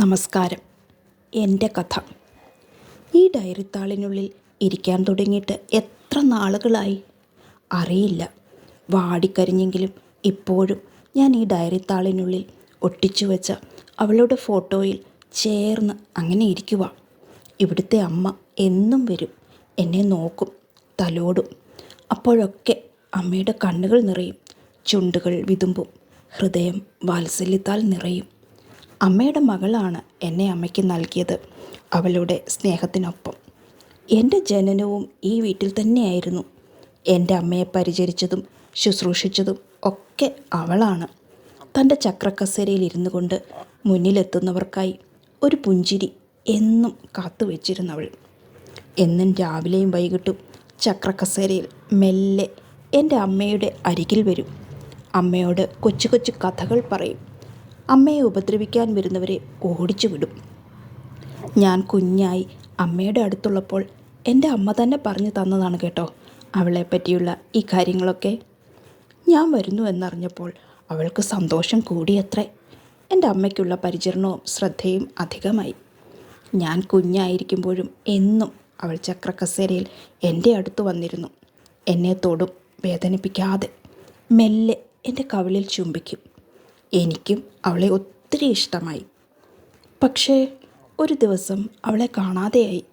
നമസ്കാരം. എന്റെ കഥ. ഈ ഡയറി താളിനുള്ളിൽ ഇരിക്കാൻ തുടങ്ങിയിട്ട് എത്ര നാളുകളായി? അറിയില്ല. വാടിക്കരിഞ്ഞെങ്കിലും ഇപ്പോഴും ഞാൻ ഈ ഡയറി താളിനുള്ളിൽ ഒട്ടിച്ചു വെച്ച അവളുടെ ഫോട്ടോയിൽ ചേർന്ന് അങ്ങനെ ഇരിക്കുക ഇവിടുത്തെ അമ്മ എന്നും വരും. എന്നെ നോക്കും തലോടും. അപ്പോഴൊക്കെ അമ്മയുടെ കണ്ണുകൾ നിറയും. ചുണ്ടുകൾ വിതുമ്പും. ഹൃദയം വാത്സല്യത്താൽ നിറയും. അമ്മയുടെ മകളാണ് എന്നെ അമ്മയ്ക്ക് നൽകിയത് അവളുടെ സ്നേഹത്തിനൊപ്പം. എന്റെ ജനനവും ഈ വീട്ടിൽ തന്നെയായിരുന്നു. എന്റെ അമ്മയെ പരിചരിച്ചതും ശുശ്രൂഷിച്ചതും ഒക്കെ അവളാണ്. തന്റെ ചക്രക്കസേരയിൽ ഇരുന്നു കൊണ്ട് മുന്നിലെത്തുന്നവർക്കായി ഒരു പുഞ്ചിരി എന്നും കാത്തു വെച്ചിരുന്നവൾ. എന്നും രാവിലെയും വൈകിട്ടും ചക്രക്കസേരയിൽ മെല്ലെ എന്റെ അമ്മയുടെ അരികിൽ വരും. അമ്മയോട് കൊച്ചു കൊച്ചു കഥകൾ പറയും. അമ്മയെ ഉപദ്രവിക്കാൻ വരുന്നവരെ ഓടിച്ചു വിടും ഞാൻ കുഞ്ഞായി അമ്മയുടെ അടുത്തുള്ളപ്പോൾ എന്റെ അമ്മ തന്നെ പറഞ്ഞു തന്നതാണ് കേട്ടോ അവളെ പറ്റിയുള്ള ഈ കാര്യങ്ങളൊക്കെ. ഞാൻ വരുന്നു എന്നറിഞ്ഞപ്പോൾ അവൾക്ക് സന്തോഷം കൂടിയത്രേ. എന്റെ അമ്മയ്ക്കുള്ള പരിചരണവും ശ്രദ്ധയും അധികമായി. ഞാൻ കുഞ്ഞായിരിക്കുമ്പോഴും എന്നും അവൾ ചക്രക്കസേരയിൽ എന്റെ അടുത്ത് വന്നിരുന്നു. എന്നെ തൊടും വേദനിപ്പിക്കാതെ. മെല്ലെ എന്റെ കവിളിൽ ചുംബിക്കും. എനിക്കും അവളെ ഒത്തിരി ഇഷ്ടമായി. പക്ഷേ ഒരു ദിവസം അവളെ കാണാതെയായി.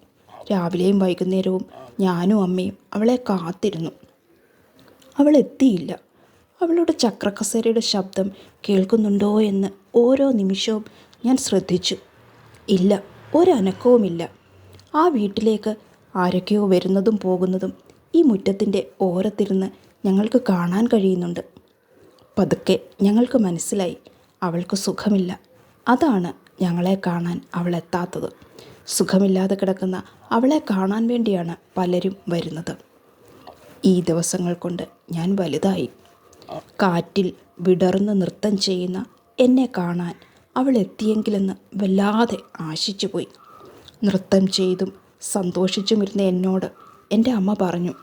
രാവിലെയും വൈകുന്നേരവും ഞാനും അമ്മയും അവളെ കാത്തിരുന്നു. അവൾ എത്തിയില്ല. അവളുടെ ചക്രക്കസേരയുടെ ശബ്ദം കേൾക്കുന്നുണ്ടോ എന്ന് ഓരോ നിമിഷവും ഞാൻ ശ്രദ്ധിച്ചു. ഇല്ല ഒരനക്കവുമില്ല. ആ വീട്ടിലേക്ക് ആരൊക്കെയോ വരുന്നതും പോകുന്നതും ഈ മുറ്റത്തിന്റെ ഓരത്തിരുന്ന് ഞങ്ങൾക്ക് കാണാൻ കഴിയുന്നുണ്ട്. പതുക്കെ ഞങ്ങൾക്ക് മനസ്സിലായി. അവൾക്ക് സുഖമില്ല. അതാണ് ഞങ്ങളെ കാണാൻ അവൾ എത്താത്തത്. സുഖമില്ലാതെ കിടക്കുന്ന അവളെ കാണാൻ വേണ്ടിയാണ് പലരും വരുന്നത്. ഈ ദിവസങ്ങൾ കൊണ്ട് ഞാൻ വലുതായി. കാറ്റിൽ വിടർന്ന് നൃത്തം ചെയ്യുന്ന എന്നെ കാണാൻ അവൾ എത്തിയെങ്കിലെന്ന് വല്ലാതെ ആശിച്ചുപോയി നൃത്തം ചെയ്തും സന്തോഷിച്ചുമിരുന്ന എന്നോട് എന്റെ അമ്മ പറഞ്ഞു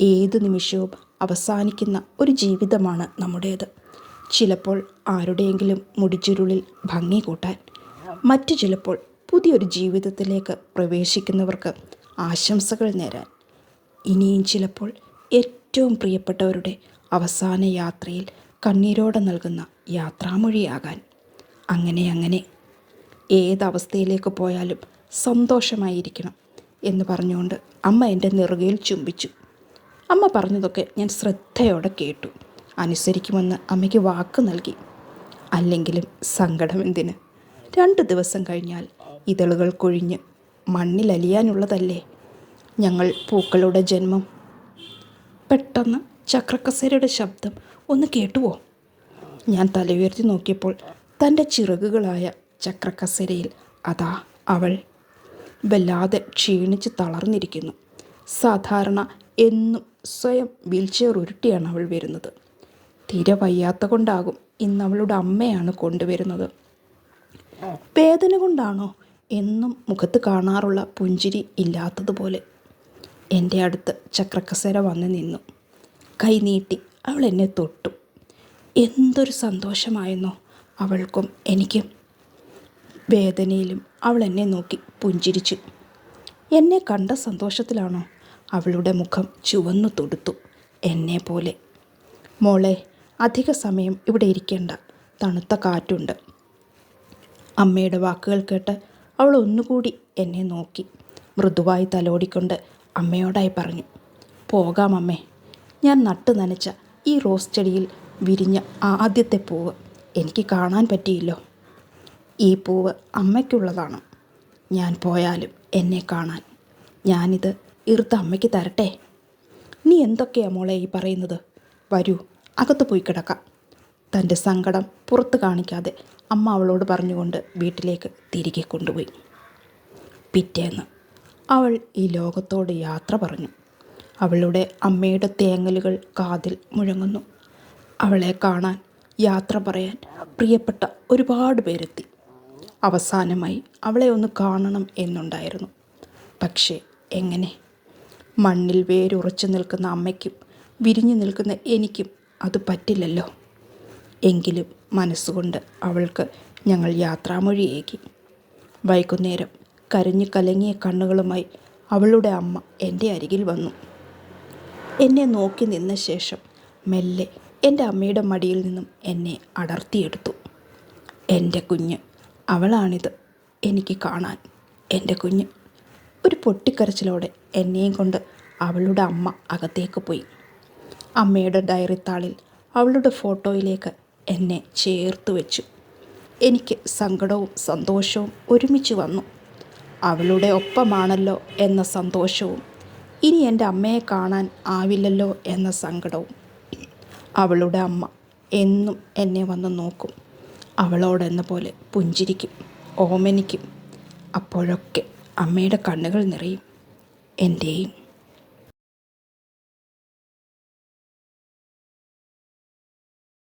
ഏത് നിമിഷവും അവസാനിക്കുന്ന ഒരു ജീവിതമാണ് നമ്മുടേത്. ചിലപ്പോൾ ആരുടെയെങ്കിലും മുടിച്ചുരുളിൽ ഭംഗി കൂട്ടാൻ മറ്റു ചിലപ്പോൾ പുതിയൊരു ജീവിതത്തിലേക്ക് പ്രവേശിക്കുന്നവർക്ക് ആശംസകൾ നേരാൻ. ഇനിയും ചിലപ്പോൾ ഏറ്റവും പ്രിയപ്പെട്ടവരുടെ അവസാന യാത്രയിൽ കണ്ണീരോടെ നൽകുന്ന യാത്രാമൊഴിയാകാൻ. അങ്ങനെ അങ്ങനെ. ഏതവസ്ഥയിലേക്ക് പോയാലും സന്തോഷമായിരിക്കണം എന്ന് പറഞ്ഞുകൊണ്ട് അമ്മ എന്റെ നെറുകയിൽ ചുംബിച്ചു. അമ്മ പറഞ്ഞതൊക്കെ ഞാൻ ശ്രദ്ധയോടെ കേട്ടു. അനുസരിക്കുമെന്ന് അമ്മയ്ക്ക് വാക്ക് നൽകി. അല്ലെങ്കിലും സങ്കടം എന്തിന്? രണ്ട് ദിവസം കഴിഞ്ഞാൽ ഇതളുകൾ കൊഴിഞ്ഞ് മണ്ണിലലിയാനുള്ളതല്ലേ ഞങ്ങൾ പൂക്കളുടെ ജന്മം. പെട്ടെന്ന് ചക്രക്കസേരയുടെ ശബ്ദം ഒന്ന് കേട്ടുവോ? ഞാൻ തലയുയർത്തി നോക്കിയപ്പോൾ തന്റെ ചിറകുകളായ ചക്രക്കസേരയിൽ അതാ അവൾ. വല്ലാതെ ക്ഷീണിച്ച് തളർന്നിരിക്കുന്നു. സാധാരണ എന്നും സ്വയം വീൽചെയർ ഉരുട്ടിയാണ് അവൾ വരുന്നത്. തീരെ വയ്യാത്ത കൊണ്ടാകും ഇന്ന് അവളുടെ അമ്മയാണ് കൊണ്ടുവരുന്നത്. വേദന കൊണ്ടാണോ എന്നും മുഖത്ത് കാണാറുള്ള പുഞ്ചിരി ഇല്ലാത്തതുപോലെ. എന്റെ അടുത്ത് ചക്രക്കസേര വന്ന് നിന്നു. കൈ നീട്ടി അവൾ എന്നെ തൊട്ടു. എന്തൊരു സന്തോഷമായെന്നോ അവൾക്കും എനിക്കും. വേദനയിലും അവൾ എന്നെ നോക്കി പുഞ്ചിരിച്ചു. എന്നെ കണ്ട സന്തോഷത്തിലാണോ അവളുടെ മുഖം ചുവന്നു തൊടുത്തു എന്നെ പോലെ മോളെ അധിക സമയം ഇവിടെ ഇരിക്കേണ്ട. തണുത്ത കാറ്റുണ്ട്. അമ്മയുടെ വാക്കുകൾ കേട്ട് അവൾ ഒന്നുകൂടി എന്നെ നോക്കി. മൃദുവായി തലോടിക്കൊണ്ട് അമ്മയോടായി പറഞ്ഞു പോകാം അമ്മേ. ഞാൻ നട്ടു നനച്ച ഈ റോസ് ചെടിയിൽ വിരിഞ്ഞ ആദ്യത്തെ പൂവ് എനിക്ക് കാണാൻ പറ്റിയില്ലോ. ഈ പൂവ് അമ്മയ്ക്കുള്ളതാണ്. ഞാൻ പോയാലും എന്നെ കാണാൻ. ഞാനിത് ഇറുത്ത അമ്മയ്ക്ക് തരട്ടെ. നീ എന്തൊക്കെയാ മോളെ ഈ പറയുന്നത്? വരൂ അകത്ത് പോയി കിടക്കാം. തന്റെ സങ്കടം പുറത്ത് കാണിക്കാതെ അമ്മ അവളോട് പറഞ്ഞുകൊണ്ട് വീട്ടിലേക്ക് തിരികെ കൊണ്ടുപോയി. പിറ്റേന്ന് അവൾ ഈ ലോകത്തോട് യാത്ര പറഞ്ഞു. അവളുടെ അമ്മയുടെ തേങ്ങലുകൾ കാതിൽ മുഴങ്ങുന്നു. അവളെ കാണാൻ യാത്ര പറയാൻ പ്രിയപ്പെട്ട ഒരുപാട് പേരെത്തി. അവസാനമായി അവളെ ഒന്ന് കാണണം എന്നുണ്ടായിരുന്നു. പക്ഷേ എങ്ങനെ? മണ്ണിൽ വേരുറച്ചു നിൽക്കുന്ന അമ്മയ്ക്കും വിരിഞ്ഞു നിൽക്കുന്ന എനിക്കും അത് പറ്റില്ലല്ലോ. എങ്കിലും മനസ്സുകൊണ്ട് അവൾക്ക് ഞങ്ങൾ യാത്രാമൊഴിയേകി. വൈകുന്നേരം കരഞ്ഞു കലങ്ങിയ കണ്ണുകളുമായി അവളുടെ അമ്മ എന്റെ അരികിൽ വന്നു. എന്നെ നോക്കി നിന്ന ശേഷം മെല്ലെ എന്റെ അമ്മയുടെ മടിയിൽ നിന്നും എന്നെ അടർത്തിയെടുത്തു. എന്റെ കുഞ്ഞ് അവളാണിത് എനിക്ക് കാണാൻ. എന്റെ കുഞ്ഞ് ഒരു പൊട്ടിക്കരച്ചിലോടെ എന്നെയും കൊണ്ട് അവളുടെ അമ്മ അകത്തേക്ക് പോയി. അമ്മയുടെ ഡയറി താളിൽ അവളുടെ ഫോട്ടോയിലേക്ക് എന്നെ ചേർത്ത് വെച്ചു. എനിക്ക് സങ്കടവും സന്തോഷവും ഒരുമിച്ച് വന്നു. അവളുടെ ഒപ്പമാണല്ലോ എന്ന സന്തോഷവും ഇനി എന്റെ അമ്മയെ കാണാൻ ആവില്ലല്ലോ എന്ന സങ്കടവും. അവളുടെ അമ്മ എന്നും എന്നെ വന്ന് നോക്കും. അവളോടെന്ന പോലെ പുഞ്ചിരിക്കും ഓമനിക്കും. അപ്പോഴൊക്കെ അമ്മയുടെ കണ്ണുകൾ നിറയും എന്റെയും